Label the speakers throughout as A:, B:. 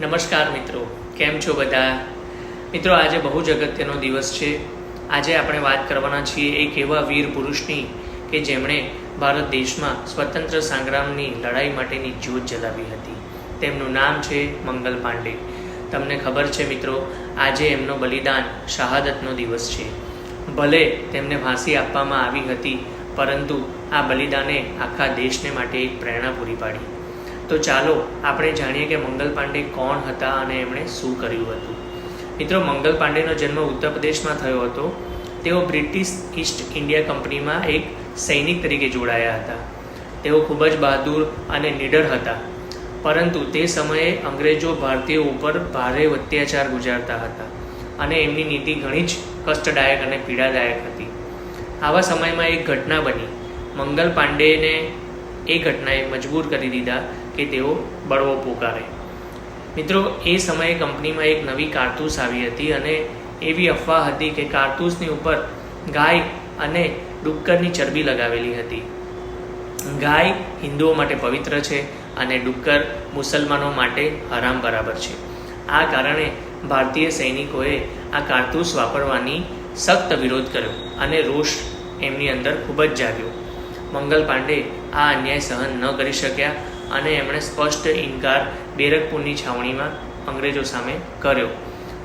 A: નમસ્કાર મિત્રો, કેમ છો બધા? મિત્રો, આજે બહુ જ અગત્યનો દિવસ છે. આજે આપણે વાત કરવાના છીએ એક એવા વીર પુરુષની કે જેમણે ભારત દેશમાં સ્વતંત્ર સંગ્રામની લડાઈ માટેની જ્યોત જલાવી હતી. તેમનું નામ છે મંગલ પાંડે. તમને ખબર છે મિત્રો, આજે એમનો બલિદાન શહાદતનો દિવસ છે. ભલે તેમને ફાંસી આપવામાં આવી હતી, પરંતુ આ બલિદાને આખા દેશને માટે એક પ્રેરણા પૂરી પાડી. તો ચાલો આપણે જાણીએ કે મંગલ પાંડે કોણ હતા અને એમણે શું કર્યું હતું. મિત્રો, મંગલ પાંડેનો જન્મ ઉત્તર પ્રદેશમાં થયો હતો. તેઓ બ્રિટિશ ઈસ્ટ ઇન્ડિયા કંપનીમાં એક સૈનિક તરીકે જોડાયા હતા. તેઓ ખૂબ જ બહાદુર અને નીડર હતા. પરંતુ તે સમયે અંગ્રેજો ભારતીયો ઉપર ભારે અત્યાચાર ગુજારતા હતા અને એમની નીતિ ઘણી જ કષ્ટદાયક અને પીડાદાયક હતી. આવા સમયમાં એક ઘટના બની. મંગલ પાંડેને એ ઘટનાએ મજબૂર કરી દીધા કે તેઓ બળવો પોકારે. મિત્રો, એ સમયે કંપનીમાં એક નવી કારતૂસ આવી હતી અને એવી અફવા હતી કે કારતૂસની ઉપર ગાય અને ડુક્કરની ચરબી લગાવેલી હતી. ગાય હિન્દુઓ માટે પવિત્ર છે અને ડુક્કર મુસલમાનો માટે હરામ બરાબર છે. આ કારણે ભારતીય સૈનિકોએ આ કારતૂસ વાપરવાની સખ્ત વિરોધ કર્યો અને રોષ એમની અંદર ખૂબ જ જાગ્યો. મંગલ પાંડે આ અન્યાય સહન ન કરી શક્યા અને એમણે સ્પષ્ટ ઇનકાર બેરકપુરની છાવણીમાં અંગ્રેજો સામે કર્યો.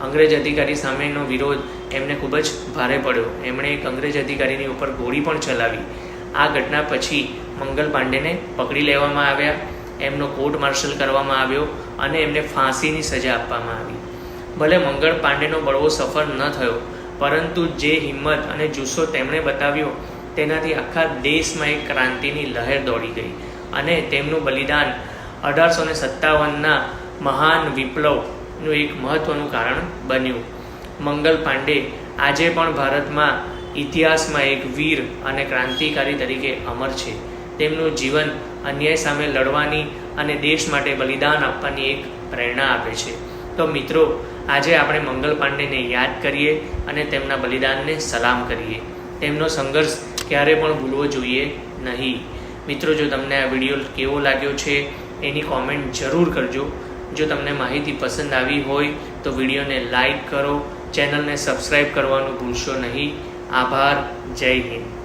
A: અંગ્રેજ અધિકારી સામેનો વિરોધ એમને ખૂબ જ ભારે પડ્યો. એમણે એક અંગ્રેજ અધિકારીની ઉપર ગોળી પણ ચલાવી. આ ઘટના પછી મંગલ પાંડેને પકડી લેવામાં આવ્યા, એમનો કોર્ટ માર્શલ કરવામાં આવ્યો અને એમને ફાંસીની સજા આપવામાં આવી. ભલે મંગળ પાંડેનો બળવો સફળ ન થયો, પરંતુ જે હિંમત અને જુસ્સો તેમણે બતાવ્યો તેનાથી આખા દેશમાં એક ક્રાંતિની લહેર દોડી ગઈ અને તેમનું બલિદાન અઢારસો ને સત્તાવનના મહાન વિપ્લવનું એક મહત્વનું કારણ બન્યું. મંગલ પાંડે આજે પણ ભારતમાં ઇતિહાસમાં એક વીર અને ક્રાંતિકારી તરીકે અમર છે. તેમનું જીવન અન્યાય સામે લડવાની અને દેશ માટે બલિદાન આપવાની એક પ્રેરણા આપે છે. તો મિત્રો, આજે આપણે મંગલ પાંડેને યાદ કરીએ અને તેમના બલિદાનને સલામ કરીએ. તેમનો સંઘર્ષ ક્યારે પણ ભૂલવો જોઈએ નહીં. મિત્રો, જો તમને આ વીડિયો કેવો લાગ્યો છે, એની કોમેન્ટ જરૂર કરજો. જો તમને માહિતી પસંદ આવી હોય, તો વિડીયોને લાઈક કરો, ચેનલને સબસ્ક્રાઈબ કરવાનું ભૂલશો નહીં. આભાર, જય હિન્દ.